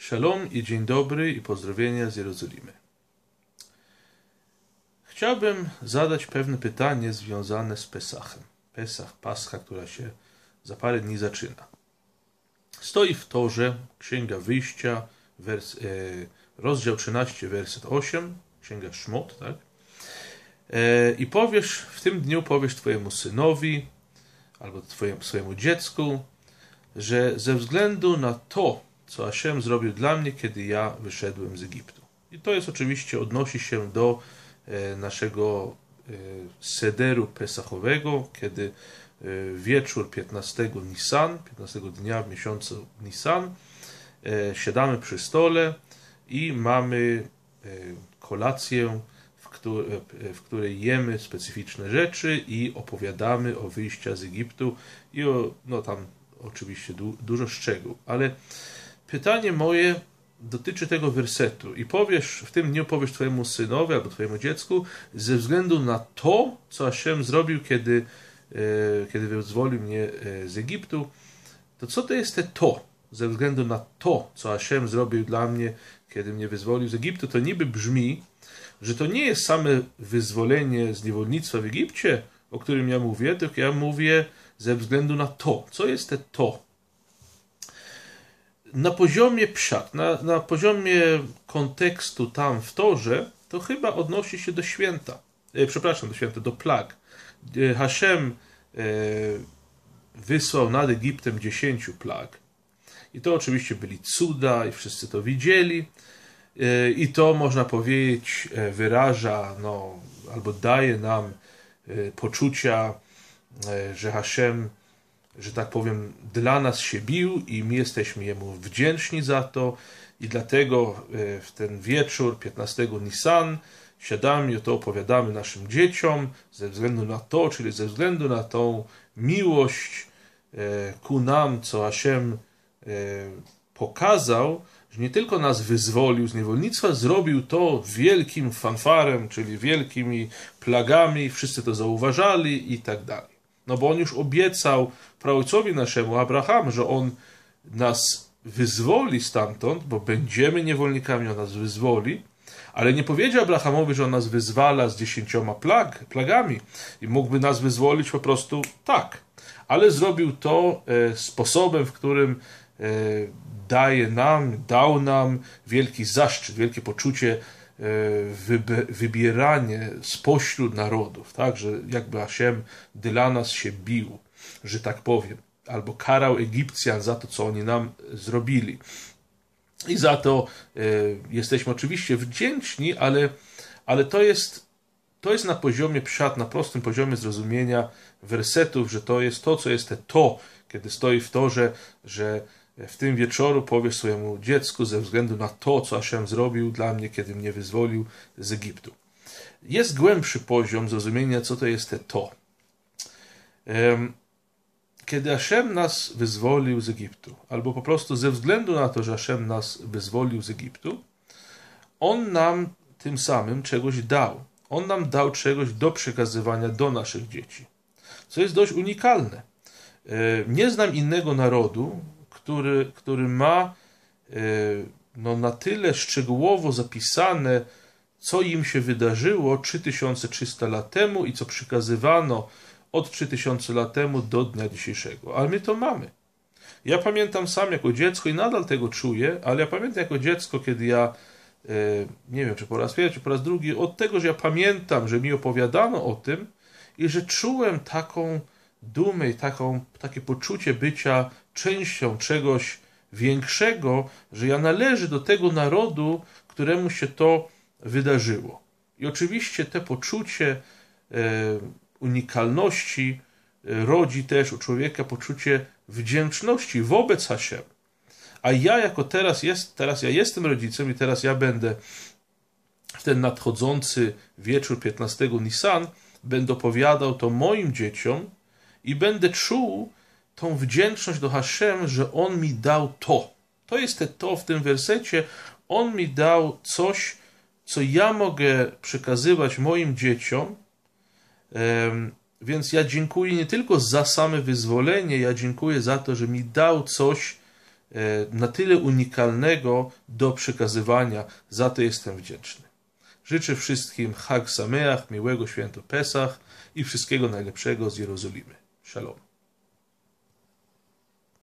Shalom i dzień dobry i pozdrowienia z Jerozolimy. Chciałbym zadać pewne pytanie związane z Pesachem. Pesach, Pascha, która się za parę dni zaczyna. Stoi w torze Księga Wyjścia, wers, e, rozdział 13, werset 8, Księga Szmot, tak? E, I powiesz, w tym dniu powiesz Twojemu synowi albo twojemu, swojemu dziecku, że ze względu na to, co Hashem zrobił dla mnie, kiedy ja wyszedłem z Egiptu. I to jest oczywiście, odnosi się do e, naszego e, sederu pesachowego, kiedy e, wieczór 15 Nisan, 15 dnia w miesiącu Nisan, siadamy przy stole i mamy kolację, w której jemy specyficzne rzeczy i opowiadamy o wyjściu z Egiptu i o, no tam oczywiście du dużo szczegółów, ale pytanie moje dotyczy tego wersetu i powiesz, w tym dniu powiesz twojemu synowi albo twojemu dziecku, ze względu na to, co Hashem zrobił, kiedy, e, kiedy wyzwolił mnie e, z Egiptu, to co to jest te to? Ze względu na to, co Hashem zrobił dla mnie, kiedy mnie wyzwolił z Egiptu, to niby brzmi, że to nie jest same wyzwolenie z niewolnictwa w Egipcie, o którym ja mówię, tylko ja mówię ze względu na to. Co jest te to? Na poziomie psiak, na, na poziomie kontekstu tam w torze, to chyba odnosi się do święta. E, przepraszam, do święta, do plag. E, Hashem e, wysłał nad Egiptem dziesięciu plag. I to oczywiście byli cuda i wszyscy to widzieli. E, I to można powiedzieć e, wyraża, no, albo daje nam e, poczucia że Hashem, że tak powiem, dla nas się bił i my jesteśmy Jemu wdzięczni za to i dlatego e, w ten wieczór 15 Nisan siadamy i to opowiadamy naszym dzieciom ze względu na to, czyli ze względu na tą miłość e, ku nam, co Hashem pokazał, że nie tylko nas wyzwolił z niewolnictwa, zrobił to wielkim fanfarem, czyli wielkimi plagami, wszyscy to zauważali i tak dalej. No bo on już obiecał praojcowi naszemu, Abraham, że on nas wyzwoli stamtąd, bo będziemy niewolnikami, on nas wyzwoli, ale nie powiedział Abrahamowi, że on nas wyzwala z dziesięcioma plag, plagami i mógłby nas wyzwolić po prostu tak. Ale zrobił to e, sposobem, w którym e, daje nam, dał nam wielki zaszczyt, wielkie poczucie E, wybieranie spośród narodów, tak, że jakby Hashem dla nas się bił, że tak powiem, albo karał Egipcjan za to, co oni nam zrobili. I za to e, jesteśmy oczywiście wdzięczni, ale, ale to, jest, to jest na poziomie psiat, na prostym poziomie zrozumienia wersetów, że to jest to, co jest te to, kiedy stoi w to, że, że w tym wieczoru powiesz swojemu dziecku ze względu na to, co Hashem zrobił dla mnie, kiedy mnie wyzwolił z Egiptu. Jest głębszy poziom zrozumienia, co to jest te to. Kiedy Hashem nas wyzwolił z Egiptu, albo po prostu ze względu na to, że Hashem nas wyzwolił z Egiptu, On nam tym samym czegoś dał. On nam dał czegoś do przekazywania do naszych dzieci, co jest dość unikalne. Nie znam innego narodu, który, który ma e, no, na tyle szczegółowo zapisane, co im się wydarzyło 3300 lat temu i co przekazywano od 3000 lat temu do dnia dzisiejszego. Ale my to mamy. Ja pamiętam sam jako dziecko i nadal tego czuję, ale ja pamiętam jako dziecko, kiedy ja, e, nie wiem czy po raz pierwszy, czy po raz drugi, od tego, że ja pamiętam, że mi opowiadano o tym i że czułem taką dumę i taką, takie poczucie bycia częścią czegoś większego, że ja należę do tego narodu, któremu się to wydarzyło. I oczywiście te poczucie e, unikalności e, rodzi też u człowieka poczucie wdzięczności wobec Hashem. A ja jako teraz jest, teraz ja jestem rodzicem i teraz ja będę w ten nadchodzący wieczór 15 Nisan będę opowiadał to moim dzieciom i będę czuł tą wdzięczność do Hashem, że On mi dał to. To jest te to w tym wersecie. On mi dał coś, co ja mogę przekazywać moim dzieciom. Więc ja dziękuję nie tylko za same wyzwolenie, ja dziękuję za to, że mi dał coś na tyle unikalnego do przekazywania. Za to jestem wdzięczny. Życzę wszystkim Hag Sameach, miłego święto Pesach i wszystkiego najlepszego z Jerozolimy. Shalom.